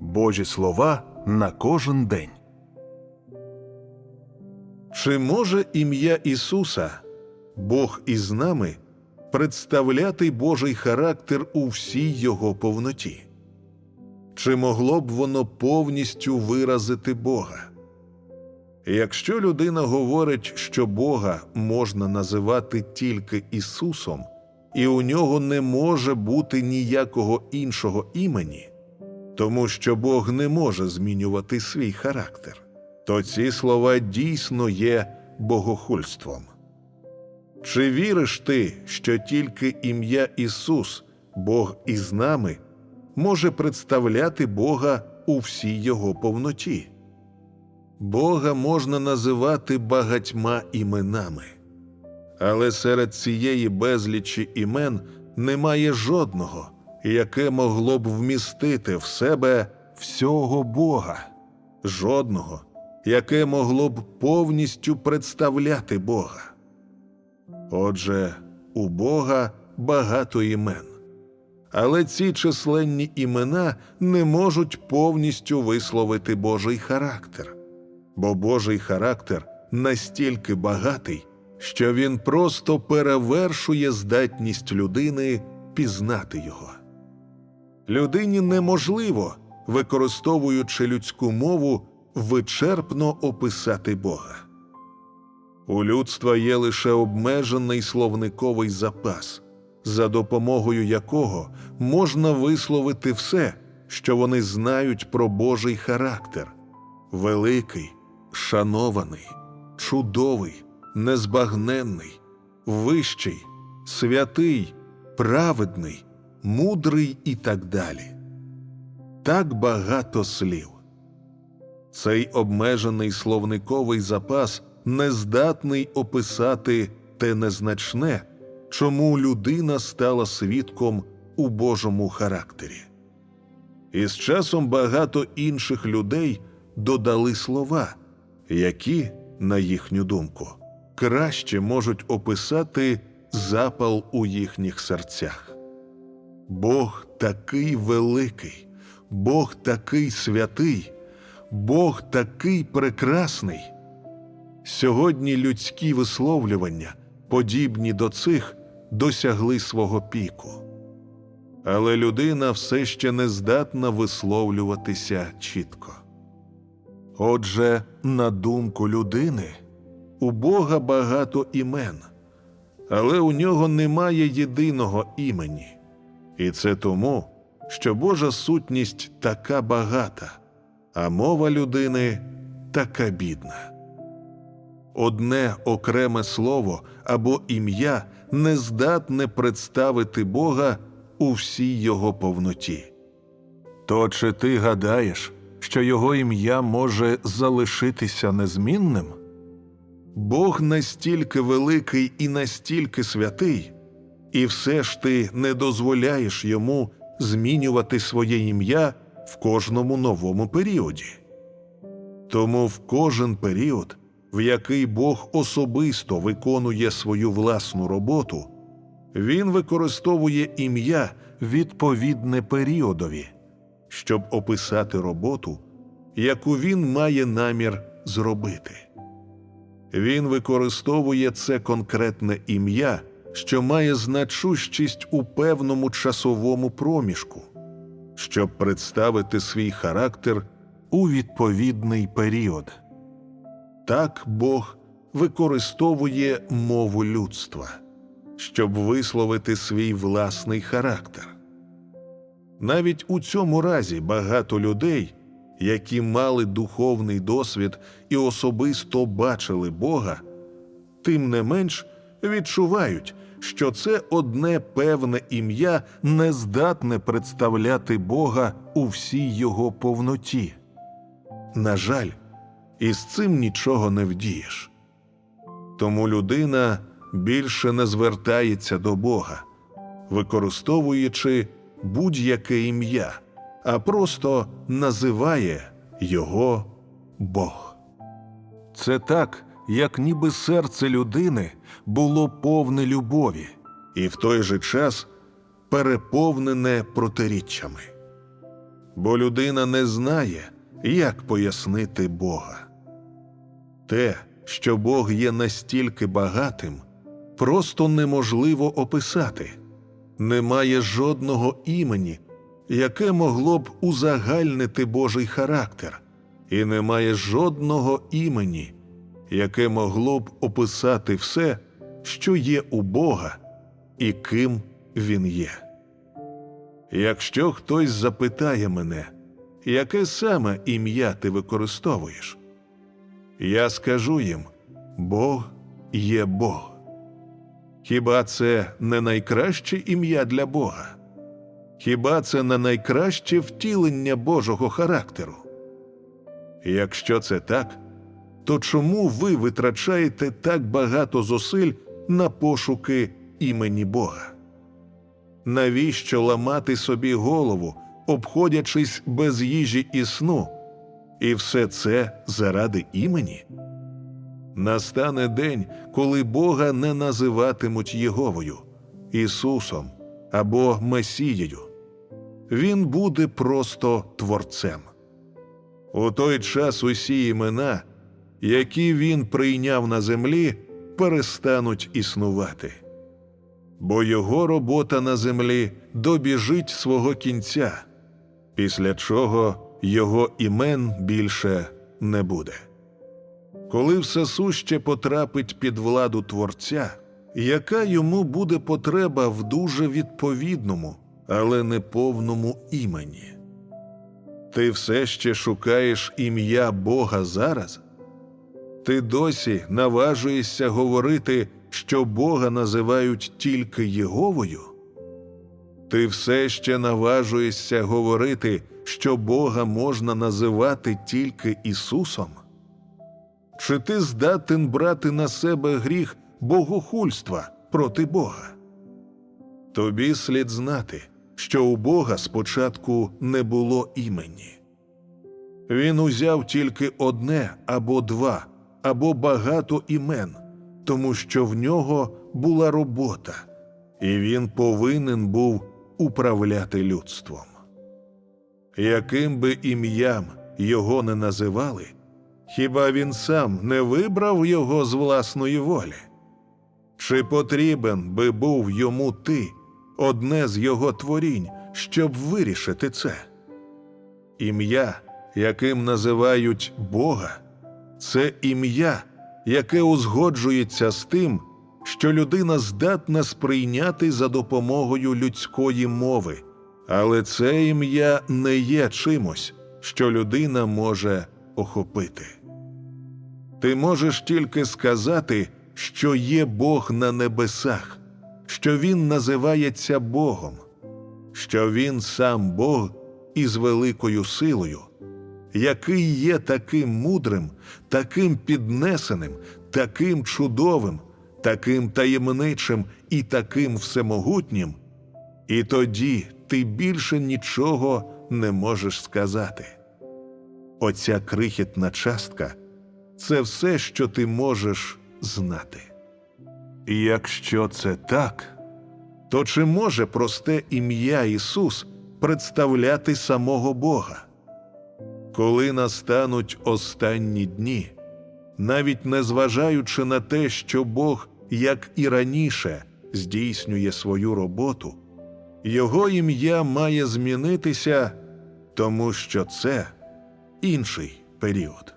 Божі слова на кожен день. Чи може ім'я Ісуса, Бог із нами, представляти Божий характер у всій його повноті? Чи могло б воно повністю виразити Бога? Якщо людина говорить, що Бога можна називати тільки Ісусом, і у нього не може бути ніякого іншого імені, тому що Бог не може змінювати свій характер, то ці слова дійсно є богохульством. Чи віриш ти, що тільки ім'я Ісус, Бог із нами, може представляти Бога у всій його повноті? Бога можна називати багатьма іменами, але серед цієї безлічі імен немає жодного, яке могло б вмістити в себе всього Бога, жодного, яке могло б повністю представляти Бога. Отже, у Бога багато імен, але ці численні імена не можуть повністю висловити Божий характер бо Божий характер настільки багатий, що він просто перевершує здатність людини пізнати його. Людині неможливо, використовуючи людську мову, вичерпно описати Бога. У людства є лише обмежений словниковий запас, за допомогою якого можна висловити все, що вони знають про Божий характер, великий, шанований, чудовий, незбагненний, вищий, святий, праведний, мудрий і так далі. Так багато слів. Цей обмежений словниковий запас не здатний описати те незначне, чому людина стала свідком у Божому характері. І з часом багато інших людей додали слова, які, на їхню думку, краще можуть описати запал у їхніх серцях. Бог такий великий, Бог такий святий, Бог такий прекрасний. Сьогодні людські висловлювання, подібні до цих, досягли свого піку. Але людина все ще не здатна висловлюватися чітко. Отже, на думку людини, у Бога багато імен, але у нього немає єдиного імені, і це тому, що Божа сутність така багата, а мова людини така бідна. Одне окреме слово або ім'я не здатне представити Бога у всій його повноті. То чи ти гадаєш, що його ім'я може залишитися незмінним? Бог настільки великий і настільки святий, і все ж ти не дозволяєш йому змінювати своє ім'я в кожному новому періоді. Тому в кожен період, в який Бог особисто виконує свою власну роботу, він використовує ім'я відповідне періодові щоб описати роботу, яку він має намір зробити. Він використовує це конкретне ім'я, що має значущість у певному часовому проміжку, щоб представити свій характер у відповідний період. Так Бог використовує мову людства, щоб висловити свій власний характер. Навіть у цьому разі багато людей, які мали духовний досвід і особисто бачили Бога, тим не менш відчувають, що це одне певне ім'я не здатне представляти Бога у всій його повноті. На жаль, із цим нічого не вдієш. Тому людина більше не звертається до Бога, використовуючи будь-яке ім'я, а просто називає його Бог. Це так, як ніби серце людини було повне любові, і в той же час переповнене протиріччями. бо людина не знає, як пояснити Бога. Те, що Бог є настільки багатим, просто неможливо описати. Немає жодного імені, яке могло б узагальнити Божий характер, і немає жодного імені, яке могло б описати все, що є у Бога і ким Він є. Якщо хтось запитає мене, яке саме ім'я ти використовуєш, я скажу їм: Бог є Бог. Хіба це не найкраще ім'я для Бога? Хіба це не найкраще втілення Божого характеру? Якщо це так, то чому ви витрачаєте так багато зусиль на пошуки імені Бога? Навіщо ламати собі голову, обходячись без їжі і сну, і все це заради імені? Настане день, коли Бога не називатимуть Єговою, Ісусом або Месією. Він буде просто Творцем. У той час усі імена, які він прийняв на землі, перестануть існувати. Бо його робота на землі добіжить свого кінця, після чого його імен більше не буде. Коли все суще потрапить під владу Творця, яка йому буде потреба в дуже відповідному, але не повному імені? Ти все ще шукаєш ім'я Бога зараз? Ти досі наважуєшся говорити, що Бога називають тільки Єговою? Ти все ще наважуєшся говорити, що Бога можна називати тільки Ісусом? Чи ти здатен брати на себе гріх богохульства проти Бога? Тобі слід знати, що у Бога спочатку не було імені. Він узяв тільки одне або два, або багато імен, тому що в нього була робота, і він повинен був управляти людством. Яким би ім'ям його не називали, хіба він сам не вибрав його з власної волі? Чи потрібен би був йому ти, одне з його творінь, щоб вирішити це? Ім'я, яким називають Бога, це ім'я, яке узгоджується з тим, що людина здатна сприйняти за допомогою людської мови, але це ім'я не є чимось, що людина може охопити. Ти можеш тільки сказати, що є Бог на небесах, що Він називається Богом, що Він сам Бог із великою силою, який є таким мудрим, таким піднесеним, таким чудовим, таким таємничим і таким всемогутнім, і тоді ти більше нічого не можеш сказати. Оця крихітна частка це все, що ти можеш знати. І якщо це так, то чи може просте ім'я Ісус представляти самого Бога? Коли настануть останні дні, навіть незважаючи на те, що Бог, як і раніше, здійснює свою роботу, Його ім'я має змінитися, тому що це інший період.